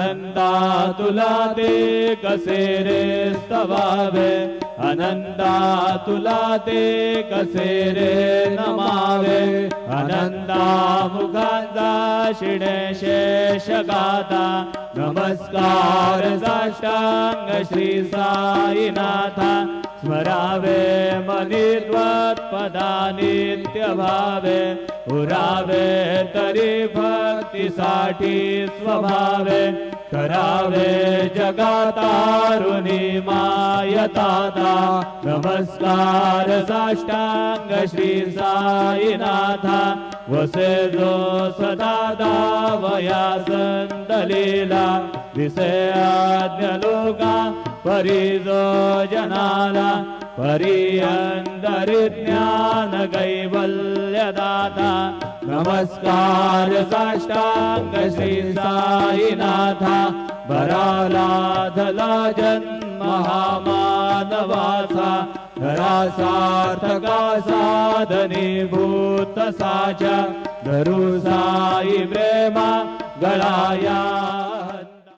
अनन्ता तुलाते कसेरे स्तवावे अनन्ता तुलाते कसेरे नमावे। अनन्ता मुखान्ता शिणे शेषगाता नमस्कार साष्टाङ्ग श्री साईनाथा। स्मरावे मनित्वत्पदा नित्यभावे उरावे तरी भक्तीसाठी स्वभावे करावे जगातारुणी मायताता। नमस्कार साष्टांग श्री साईनाथा। वसे जो सदा दावया संतलीला दिसे आज्ञ लोका परिजो जनाला परियंदरि ज्ञान कैवल्यदाता नमस्कार साष्टांग श्री साईनाथा बरालाधला जन्म हा मानवाचा धरासार्थका साधनीभूत साचा धरू साई प्रेमा गळाया